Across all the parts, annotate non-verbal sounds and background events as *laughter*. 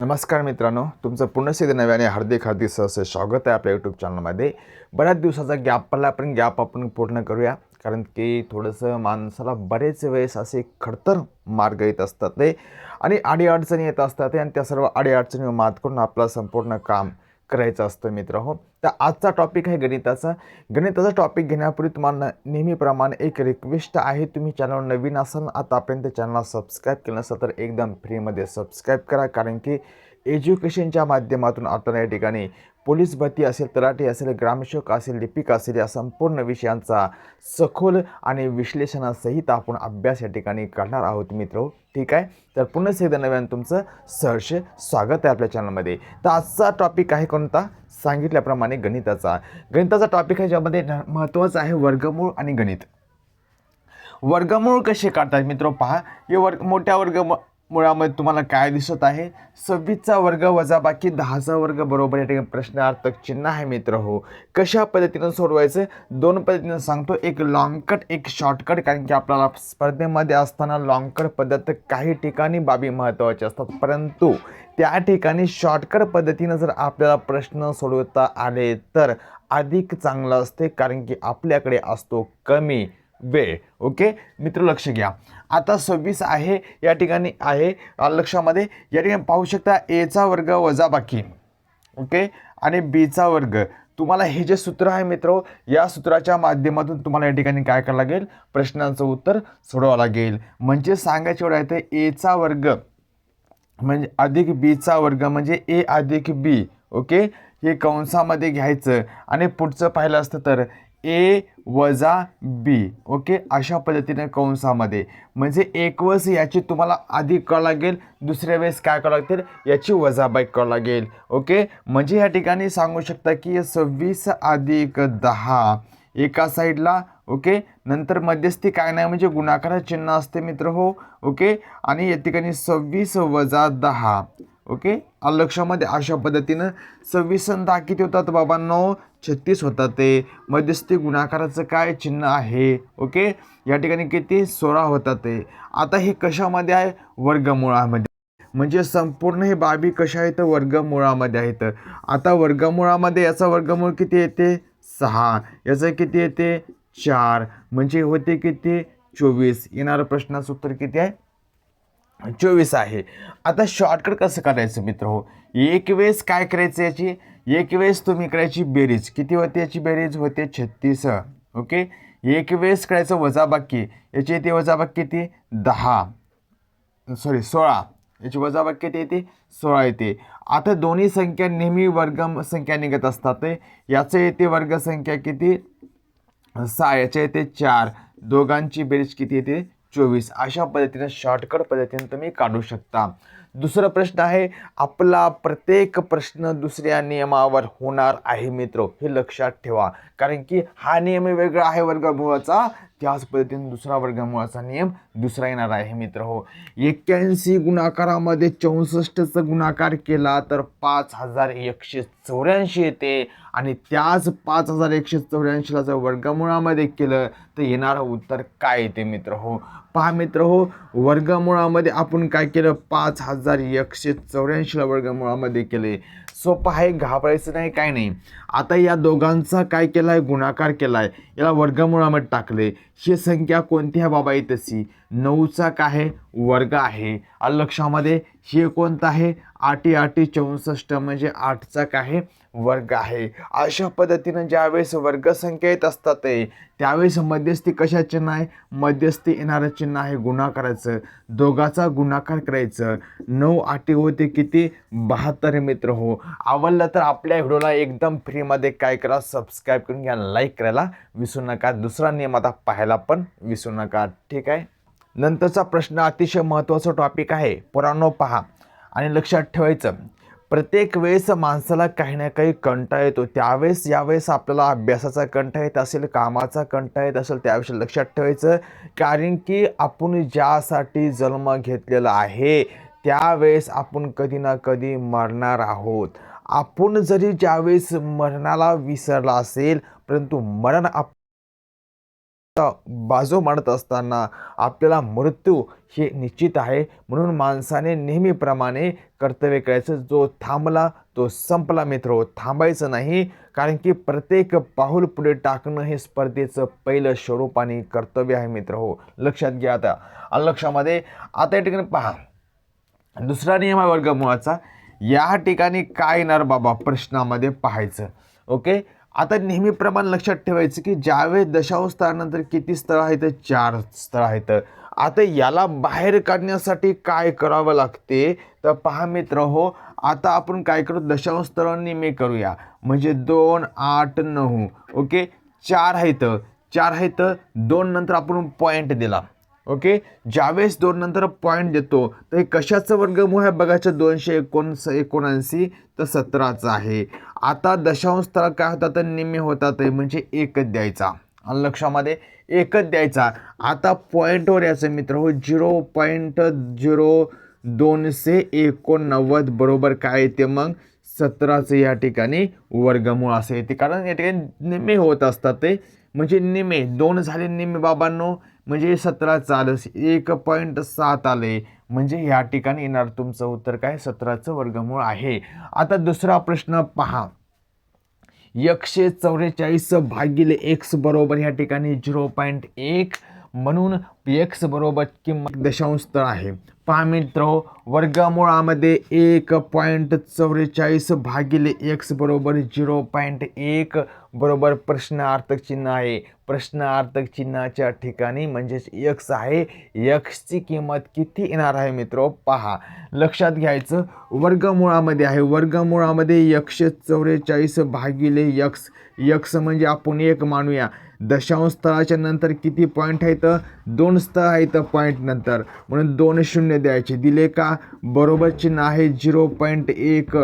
नमस्कार मित्रांनो तुमचं पुनश्चित नव्या नव्याने हार्दिक हार्दिक सहसे स्वागत आहे आपल्या यूट्यूब चॅनलमध्ये बऱ्याच दिवसाचा गॅप पडला आपण गॅप आपण पूर्ण करूया कारण की थोडंसं माणसाला बरेच वेळेस असे खडतर मार्ग येत असतात ते. आणि अडीअडचणी येत असतात ते आणि त्या सर्व अडीअडचणीवर मात करून आपलं संपूर्ण काम करायचा असतो मित्र हो. तर आजचा टॉपिक आहे गणिताचा. गणिताचा टॉपिक घेण्यापूर्वी तुम्हाला नेहमीप्रमाणे एक रिक्वेस्ट आहे. तुम्ही चॅनल नवीन असाल आतापर्यंत चॅनलला सबस्क्राईब केलं नसेल तर एकदम फ्रीमध्ये सबस्क्राईब करा. कारण की एज्युकेशनच्या माध्यमातून आता या ठिकाणी पोलीस भरती असेल तलाठी असेल ग्रामसेवक असेल लिपिक असेल या संपूर्ण विषयांचा सखोल आणि विश्लेषणासहित आपण अभ्यास या ठिकाणी करणार आहोत मित्र. ठीक आहे? तर पुन्हा एकदा नव्यानं तुमचं सहर्ष स्वागत आहे आपल्या चॅनलमध्ये. तर आजचा टॉपिक आहे कोणता? सांगितल्याप्रमाणे गणिताचा. गणिताचा टॉपिक आहे ज्यामध्ये महत्त्वाचा आहे वर्गमूळ आणि गणित. वर्गमूळ कसे काढतात मित्र? पहा हे वर्ग मोठ्या वर्ग मुळामध्ये तुम्हाला काय दिसत आहे? सव्वीसचा वर्ग वजा बाकी दहाचा वर्ग बरोबर या ठिकाणी प्रश्नार्थक चिन्ह आहे मित्र हो. कशा पद्धतीनं सोडवायचं? दोन पद्धतीनं सांगतो. एक लॉंगकट एक शॉर्टकट कारण की आपल्याला स्पर्धेमध्ये असताना लॉंगकट पद्धत काही ठिकाणी बाबी महत्त्वाच्या असतात. परंतु त्या ठिकाणी शॉर्टकट पद्धतीनं जर आपल्याला प्रश्न सोडवता आले तर अधिक चांगलं असते कारण की आपल्याकडे असतो कमी वेळ. ओके? मित्र लक्ष घ्या. आता सव्वीस आहे या ठिकाणी आहे. लक्षामध्ये या ठिकाणी पाहू शकता एचा वर्ग वजा बाकी. ओके? आणि बीचा वर्ग. तुम्हाला हे जे सूत्र आहे मित्र या सूत्राच्या माध्यमातून तुम्हाला या ठिकाणी काय करावं लागेल? प्रश्नांचं उत्तर सोडवावं लागेल. म्हणजे सांगायचे एवढं आहे ते एचा वर्ग म्हणजे अधिक बीचा वर्ग म्हणजे ए अधिक बी ओके? हे कंसामध्ये घ्यायचं. आणि पुढचं पाहिलं असतं तर ए वजा बी ओके? अशा पद्धतीने कंसामध्ये. म्हणजे एक वेळेस याची तुम्हाला आधी करावं लागेल दुसऱ्या वेळेस काय करावं लागतील? याची वजाबाई करावं लागेल ओके? म्हणजे या ठिकाणी सांगू शकता की सव्वीस अधिक दहा एका साईडला ओके? नंतर मध्यस्थी काय नाही म्हणजे गुणाकार चिन्ह असते मित्र हो ओके? आणि या ठिकाणी सव्वीस वजा दहा ओके? लक्षामध्ये? अशा पद्धतीनं सव्वीस आणि किती होतात बाबांनो. छत्तीस होतात ते. मध्यस्थी गुणाकाराचं काय चिन्ह आहे? ओके? या ठिकाणी किती? सोळा होतात ते. आता हे कशामध्ये आहे? वर्गमुळामध्ये. म्हणजे संपूर्ण हे बाबी कशा आहेत? वर्गमुळामध्ये आहेत. आता वर्गमुळामध्ये याचा वर्गमूळ किती येते? सहा. याचं किती येते? चार. म्हणजे होते किती? चोवीस. येणारं प्रश्नाचं उत्तर किती आहे? चोवीस आहे. आता शॉर्टकट कसं करायचं मित्र हो एक वेळेस काय करायचं याची? एक वेळेस तुम्ही करायची बेरीज. किती होते याची बेरीज? होते छत्तीस. ओके? एक वेळेस करायचं वजाबाकी. याची येते वजाबाकी किती? दहा. सॉरी सोळा. याची वजाबाकी किती येते? सोळा येते. आता दोन्ही संख्या नेहमी वर्ग संख्या निघत असतात. याचं येते वर्गसंख्या किती? सहा. याच्या येते चार. दोघांची बेरीज किती येते? चोवीस अशा पद्धतीने शॉर्टकट पद्धतीने तुम्ही काढू शकता. दुसरा प्रश्न आहे आपला प्रत्येक प्रश्न दुसऱ्या नियमावर होणार आहे मित्र हे लक्षात ठेवा. कारण की हा नियम वेगळा आहे वर्गमूळाचा त्याच पद्धतीने दुसरा वर्गमूळाचा नियम दुसरा येणार आहे मित्र. हो. एक्क्याऐंशी गुणाकारामध्ये चौसष्टचा गुणाकार केला तर पाच हजार एकशे चौऱ्याऐंशी येते. आणि त्याच पाच हजार एकशे चौऱ्याऐंशीला जर वर्गमुळामध्ये केलं तर येणारं उत्तर काय येते मित्र? हो. पहा मित्र. हो वर्गमुळामध्ये आपण काय केलं? पाच हजार एकशे चौऱ्याऐंशीला वर्गमुळामध्ये केले. सोपं आहे घाबरायचं नाही काय नाही. आता या दोघांचा काय केला आहे गुणाकार केला आहे याला वर्गमुळामध्ये टाकले. ही संख्या कोणती आहे बाबा इतसी नऊचा काय वर्ग आहे. लक्षामध्ये हे कोणतं आहे? आठी आठी चौसष्ट म्हणजे आठचा काय वर्ग आहे. अशा पद्धतीनं ज्यावेळेस वर्गसंख्या येत असतात ते त्यावेळेस मध्यस्थी कशा चिन्ह आहे? मध्यस्थी येणारं चिन्ह आहे गुणाकाराचं. दोघाचा गुणाकार करायचं. नऊ आठी होते किती? बहात्तर मित्र हो. आवडलं तर आपल्या व्हिडिओला एकदम फ्रीमध्ये काय करा सबस्क्राईब करून घ्या लाईक करायला विसरू नका. दुसरा नियम आता पाहायला पण विसरू नका. ठीक आहे? नंतरचा प्रश्न अतिशय महत्त्वाचा टॉपिक आहे. पुराणो पहा. आणि लक्षात ठेवायचं प्रत्येक वेळेस माणसाला काही ना काही कंटा येतो. त्यावेळेस यावेळेस आपल्याला अभ्यासाचा कंटाळा येत असेल कामाचा कंटाळा येत असेल त्याविषयी लक्षात ठेवायचं. कारण की आपण ज्यासाठी जन्म घेतलेला आहे त्यावेळेस आपण कधी ना कधी मरणार आहोत. आपण जरी ज्यावेळेस मरणाला विसरला असेल परंतु मरण आप बाजू मांडत असताना आपल्याला मृत्यू हे निश्चित आहे. म्हणून माणसाने नेहमीप्रमाणे कर्तव्य करायचं. जो थांबला तो संपला मित्र. हो थांबायचं नाही कारण की प्रत्येक पाऊल पुढे टाकणं हे स्पर्धेचं पहिलं स्वरूप आणि कर्तव्य आहे मित्र. हो लक्षात घ्या आता. लक्षामध्ये आता या ठिकाणी पहा. दुसरा नियम आहे वर्गमुळाचा या ठिकाणी काय येणार बाबा? प्रश्नामध्ये पाहायचं. ओके आता नेहमीप्रमाणे लक्षात ठेवायचं की ज्यावेळेस दशांश स्थळानंतर किती स्थळं आहेत? चार स्थळं आहेत. आता याला बाहेर काढण्यासाठी काय करावं लागते? तर पहा मित्र हो आता आपण काय करू? दशांश स्थळांनी मी करूया. म्हणजे दोन आठ नऊ. ओके चार आहेत. चार आहेत. दोन नंतर आपण पॉईंट दिला. ओके? ज्यावेळेस दोन नंतर पॉईंट देतो तर हे कशाचं वर्गमूळ आहे? बघायचं दोनशे एकोणस एकोणऐंशी तर सतराचं आहे. आता दशांश स्थळ काय होतात तर निम्मे होतात म्हणजे एकच द्यायचा. आणि लक्षामध्ये एकच द्यायचा. आता पॉईंटवर यायचं मित्र हो झिरो पॉईंट झिरो दोनशे एकोणनव्वद बरोबर काय येते मग? सतराचं या ठिकाणी वर्गमूळ असं येते. कारण या ठिकाणी निम्मे होत असतात ते. म्हणजे निम्मे दोन झाले निम्मे बाबांनो. म्हणजे सतरा चालस एक पॉईंट सात आले. म्हणजे या ठिकाणी येणार तुमचं उत्तर काय? सतराचं वर्गमूळ आहे. आता दुसरा प्रश्न पहा. एकशे चौवेचाळीस भागिले एक्स बरोबर या ठिकाणी झिरो पॉईंट एक म्हणून एक्स बरोबर किंमत दशांश स्थळ आहे. पहा मित्र वर्गामुळामध्ये एक पॉईंट चौवेचाळीस भागिले एक्स बरोबर झिरो पॉईंट एक बरोबर प्रश्नार्थक चिन्ह आहे. प्रश्नार्थक चिन्हाच्या ठिकाणी म्हणजेच यक्स आहे. यक्सची किंमत किती येणार आहे मित्र? पहा. लक्षात घ्यायचं. वर्गमुळामध्ये आहे. वर्गमुळामध्ये यक्ष चौवेचाळीस भागिले यक्स यक्स म्हणजे आपण एक मानूया. दशांश स्थळाच्या नंतर किती पॉईंट आहेत? दोन स्थळ आहेत पॉईंट नंतर. म्हणून दोन शून्य द्यायचे. दिले का? बरोबर चिन्ह आहे झिरो पॉईंट एक.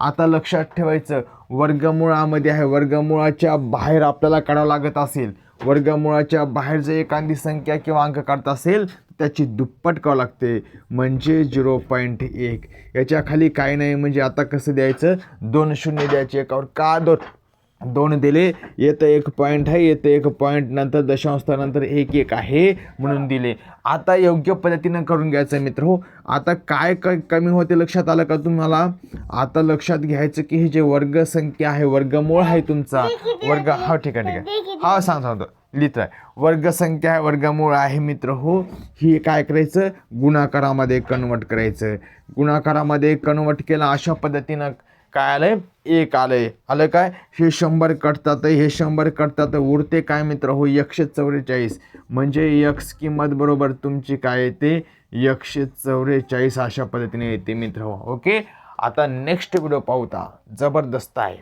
आता लक्षात ठेवायचं. वर्गमुळामध्ये आहे. वर्गमुळाच्या बाहेर आपल्याला काढावं लागत असेल. वर्गमुळाच्या बाहेर जर एखादी संख्या किंवा अंक काढत असेल त्याची दुप्पट करावं लागते. म्हणजे झिरो पॉईंट एक. याच्या खाली काय नाही म्हणजे आता कसं द्यायचं? दोन शून्य द्यायचे एकावर का दोन? दोन दिले. येतं एक पॉईंट आहे येतं एक पॉईंट नंतर दशांशानंतर एक एक आहे म्हणून दिले. आता योग्य पद्धतीनं करून घ्यायचं मित्र हो. आता काय क कमी होते लक्षात आलं का तुम्हाला? आता लक्षात घ्यायचं की हे जे वर्गसंख्या आहे वर्गमूळ आहे तुमचा. वर्ग हा ठीक आहे ठीक आहे. हा सांग सांगतो लिहित आहे वर्गसंख्या आहे वर्गमूळ आहे मित्र हो. ही काय करायचं? गुणाकारामध्ये कन्वर्ट करायचं. गुणाकारामध्ये कन्वर्ट केला अशा पद्धतीनं काय आलंय? एक आलंय. आलं काय? हे शंभर कटतात हे शंभर कटतात उरते काय मित्र? हो एकशे चौवेचाळीस म्हणजे यक्स किंमत बरोबर तुमची काय येते? एकशे चौवेचाळीस अशा पद्धतीने येते मित्र. हो ओके? आता नेक्स्ट व्हिडिओ पाहता. जबरदस्त आहे.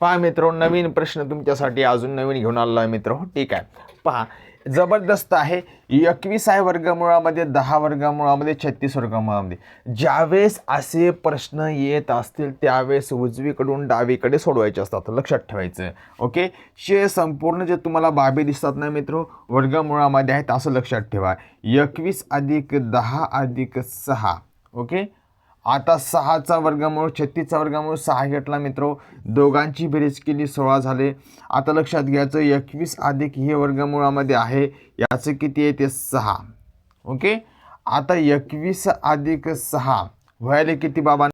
पहा मित्र नवीन प्रश्न तुमच्यासाठी अजून नवीन घेऊन आलेला आहे मित्र. हो ठीक आहे. पहा जबरदस्त आहे. एकवीस आहे वर्गमुळामध्ये दहा वर्गमुळामध्ये छत्तीस वर्गमुळामध्ये. ज्यावेळेस असे प्रश्न येत असतील त्यावेळेस उजवीकडून डावीकडे सोडवायचे असतात. लक्षात ठेवायचं. ओके? शे संपूर्ण जे तुम्हाला बाबी दिसतात ना मित्र वर्गमुळामध्ये आहेत असं लक्षात ठेवा. एकवीस अधिक दहा अधिक सहा. ओके? आता सहाचा वर्गमूळ छत्तीसचा वर्गमूळ सहा घेतला मित्र दोघांची बेरीज केली सोळा झाले. आता लक्षात घ्यायचं एकवीस अधिक हे वर्गमुळामध्ये आहे. याचं किती आहे? ते सहा. ओके? आता एकवीस अधिक सहा व्हायला किती बाबा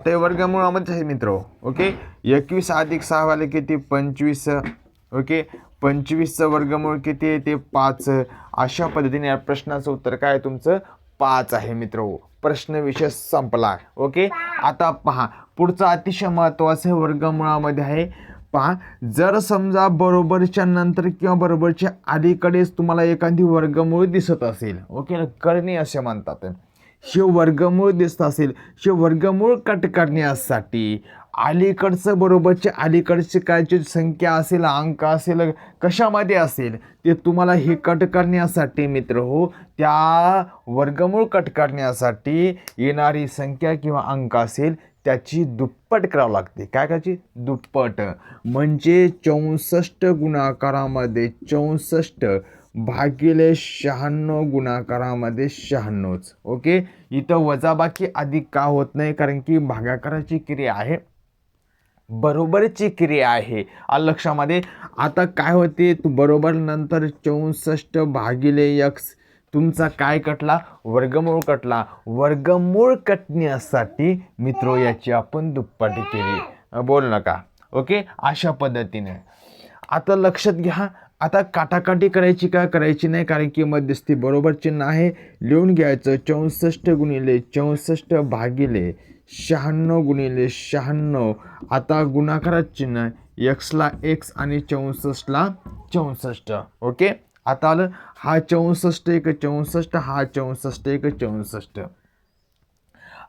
ते वर्गमुळामध्ये आहे मित्र. ओके? एकवीस अधिक सहा व्हायला किती? पंचवीस. ओके? पंचवीसचं वर्गमूळ किती आहे? ते पाच. अशा पद्धतीने या प्रश्नाचं उत्तर काय आहे तुमचं? पाच आहे मित्र हो. प्रश्न विषय संपला. ओके? आता पहा पुढचा अतिशय महत्त्वाचं वर्गमुळामध्ये आहे. पहा जर समजा बरोबरच्या नंतर किंवा बरोबरच्या अलीकडेच तुम्हाला एखादी वर्गमूळ दिसत असेल ओके करणे असे म्हणतात. हे वर्गमूळ दिसत असेल शिव वर्गमूळ कट करण्यासाठी अलीकडचं बरोबरचे अलीकडचे कायची संख्या असेल अंक असेल कशामध्ये असेल ते तुम्हाला हे कट करण्यासाठी मित्र हो त्या वर्गमूळ कट करण्यासाठी येणारी संख्या किंवा अंक असेल त्याची दुप्पट करावं लागते. काय करायची? दुप्पट. म्हणजे चौसष्ट गुणाकारामध्ये चौसष्ट भागिले शहाण्णव गुणाकारामध्ये शहाण्णवच. ओके? इथं वजाबाकी अधिक का होत नाही? कारण की भागाकाराची क्रिया आहे. बरोबरची क्रिया आहे. आलं लक्षामध्ये आता काय होते? तू बरोबर नंतर चौसष्ट भागिले यक्स. तुमचा काय कटला? वर्गमूळ कटला. वर्गमूळ कटण्यासाठी मित्रो याची आपण दुप्पटी केली. बोल नका ओके? अशा पद्धतीने. आता लक्षात घ्या. आता काटाकाटी करायची का? करायची नाही कारण की मध्यस्थी बरोबर चिन्ह आहे. लिहून घ्यायचं. चौसष्ट गुणिले चौसष्ट भागिले शहाण्णव गुणिले शहाण्णव. आता गुणाकारात चिन्ह एक्सला एक्स आणि चौसष्टला चौसष्ट. ओके? आता आलं. हा चौसष्ट एक चौसष्ट हा चौसष्ट एक चौसष्ट.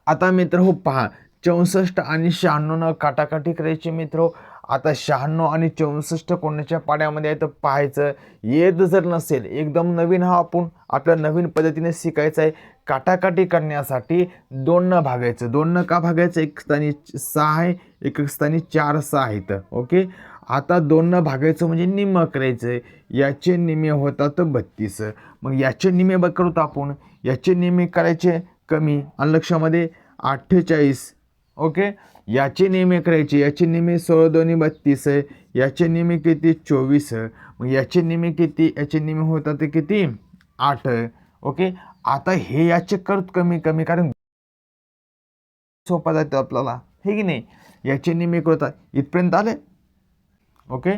आता मित्र हो पहा. चौसष्ट आणि शहाण्णवनं काटाकाटी करायची मित्र आता शहाण्णव आणि चौसष्ट कोणाच्या पाड्यामध्ये आहे? तर पाहायचं. येत जर नसेल एकदम नवीन हा आपण आपल्या नवीन पद्धतीने शिकायचं आहे. काटाकाटी करण्यासाठी दोननं भागायचं. दोननं का भागायचं? एक स्थानी सहा आहे एक स्थानी चार सहा आहेत. ओके? आता दोननं भागायचं म्हणजे निम्म करायचं. याचे निमे होतात बत्तीस. मग याचे निमे बघ करूत आपण. याचे निम्मे करायचे कमी. आणि लक्षामध्ये अठ्ठेचाळीस. ओके? याचे नियमे करायचे. याचे नियमे सोळा दोन्ही बत्तीस. आहे याचे नियमे किती? चोवीस. मग याचे नियमे किती? याचे नियमे होतात किती? आठ. ओके? आता हे याचे करत कमी कमी कारण सोपा जातो आपल्याला. हे की नाही? याचे निमे करतात इथपर्यंत आले. ओके?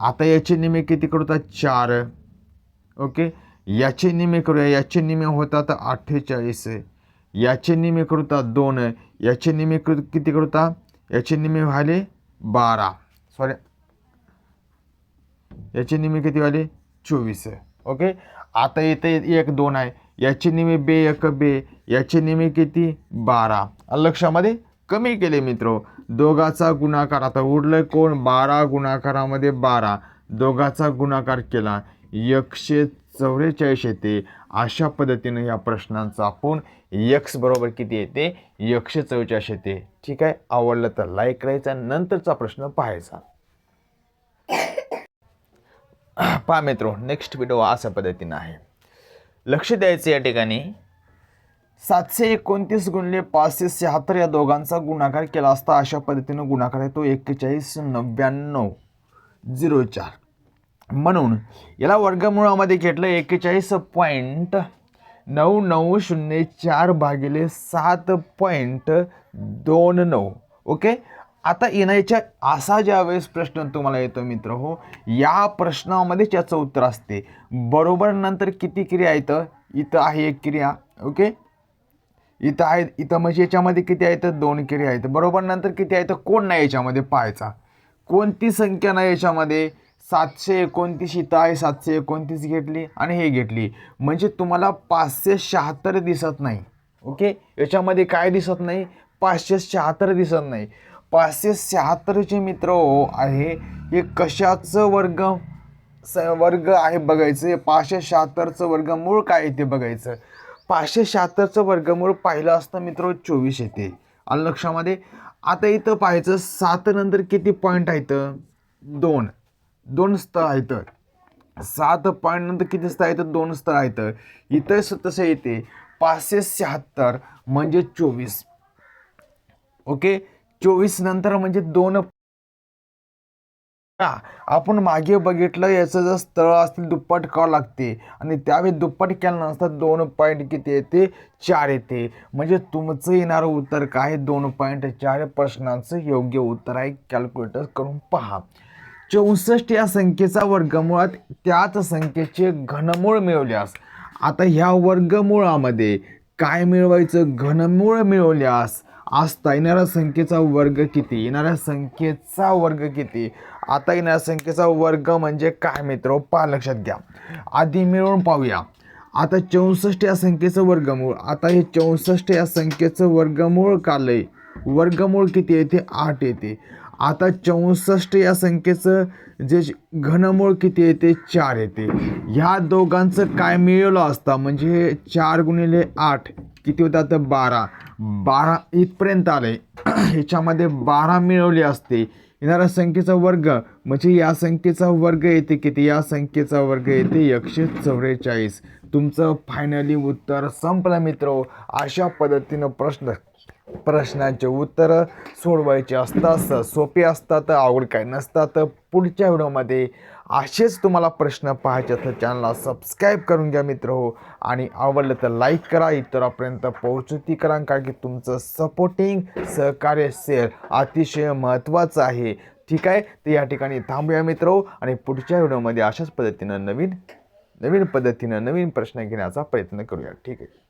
आता याचे निमे किती करतात चार. ओके? याचे निमे करूया याचे निमे होतात अठ्ठेचाळीस. याचे निमे करतात दोन. याचे निमे कर किती करता याचे निमे व्हायले बारा. सॉरी याचे निमे किती व्हायले? चोवीस. ओके? आता इथे एक दोन आहे. याचे निमे बे एक बे याचे निमे किती? बारा. लक्षामध्ये कमी केले मित्र. दोघाचा गुणाकार आता उरलं कोण? बारा गुणाकारामध्ये बारा. दोघाचा गुणाकार केला. एकशे चौवेचाळीस येते. अशा पद्धतीनं या प्रश्नांचा आपण यक्स बरोबर किती येते? एकशे चौवेचाळीस येते. ठीक आहे? आवडलं तर लाईक करायचा नंतरचा प्रश्न पाहायचा. *coughs* पहा मित्रो नेक्स्ट व्हिडिओ अशा पद्धतीनं आहे. लक्ष द्यायचं या ठिकाणी. सातशे एकोणतीस गुणले पाचशे शहात्तर या दोघांचा गुणाकार केला असता अशा पद्धतीनं गुणाकार आहे तो एक्केचाळीस नव्याण्णव झिरो चार. म्हणून याला वर्गमुळामध्ये घेतलं एक्केचाळीस पॉईंट नऊ नऊ शून्य चार भागिले सात पॉईंट दोन नऊ. ओके? आता येण्याच्या असा ज्यावेळेस प्रश्न तुम्हाला येतो मित्र हो या प्रश्नामध्येच याचं उत्तर असते. बरोबर नंतर किती क्रिया येतं इथं आहे एक क्रिया ओके? इथं आहे इथं म्हणजे याच्यामध्ये किती आहेत? दोन क्रिया आहेत. बरोबर नंतर किती आहेत? कोण नाही याच्यामध्ये पाहायचा. कोणती संख्या नाही याच्यामध्ये? सातशे एकोणतीस इथं आहे सातशे एकोणतीस घेतली आणि हे घेतली. म्हणजे तुम्हाला पाचशे शहात्तर दिसत नाही ओके? याच्यामध्ये काय दिसत नाही? पाचशे शहात्तर दिसत नाही. पाचशे शहात्तरचे मित्र हो आहे. हे कशाचं वर्ग? स वर्ग आहे बघायचं. पाचशे शहात्तरचं वर्गमूळ काय ते बघायचं. पाचशे शहात्तरचं वर्गमूळ पाहिलं असतं मित्र चोवीस येते. आलं लक्षामध्ये? आता इथं पाहायचं सात नंतर किती पॉईंट आहेत? दोन. दोन स्थळ आहेत. सात पॉईंट नंतर किती स्थळ आहेत? दोन स्थळ आहेत. इथं स- तसं येते. पाचशे शहात्तर म्हणजे चोवीस. ओके? चोवीस नंतर म्हणजे दोन हा, आपण मागे बघितलं याचं जर स्थळ असतील दुप्पट करावं लागते. आणि त्यावेळी दुप्पट केलं नसतं दोन पॉईंट किती येते? चार येते. म्हणजे तुमचं येणारं उत्तर काय? दोन पॉईंट चार प्रश्नांचं योग्य उत्तर आहे. कॅल्क्युलेटर करून पहा. चौसष्ट या संख्येचा वर्गमुळात त्याच संख्येचे घनमूळ मिळवल्यास आता ह्या वर्गमुळामध्ये काय मिळवायचं? घनमूळ मिळवल्यास असता येणाऱ्या संख्येचा वर्ग किती? येणाऱ्या संख्येचा वर्ग किती? आता येणाऱ्या संख्येचा वर्ग म्हणजे काय मित्र? पहा लक्षात घ्या. आधी मिळवून पाहूया. आता चौसष्ट या संख्येचं वर्गमूळ. आता हे चौसष्ट या संख्येचं वर्गमूळ कालय वर्गमूळ किती येते? आठ येते. आता चौसष्ट या संख्येचं जे घनमूळ किती येते? चार येते. ह्या दोघांचं काय मिळवलं असता? म्हणजे चार गुणिले आठ. किती होतात बारा. बारा इथपर्यंत आले. *clears throat* ह्याच्यामध्ये बारा मिळवली असते. येणाऱ्या संख्येचा वर्ग म्हणजे या संख्येचा वर्ग येते किती? या संख्येचा वर्ग येते एकशे चौवेचाळीस तुमचं फायनली उत्तर संपलं मित्र. अशा पद्धतीनं प्रश्न प्रश्नांचे उत्तरं सोडवायचे असतात सोपे असतात आवड काही नसतात. पुढच्या व्हिडिओमध्ये असेच तुम्हाला प्रश्न पाहायचे तर चॅनलला सबस्क्राईब करून घ्या मित्र हो. आणि आवडलं तर लाईक करा इतरांपर्यंत पोहोचती करा कारण की तुमचं सपोर्टिंग सहकार्य सेल अतिशय महत्त्वाचं आहे. ठीक आहे? तर या ठिकाणी थांबूया मित्र हो. आणि पुढच्या व्हिडिओमध्ये अशाच पद्धतीनं नवीन नवीन पद्धतीनं नवीन प्रश्न घेण्याचा प्रयत्न करूया. ठीक आहे?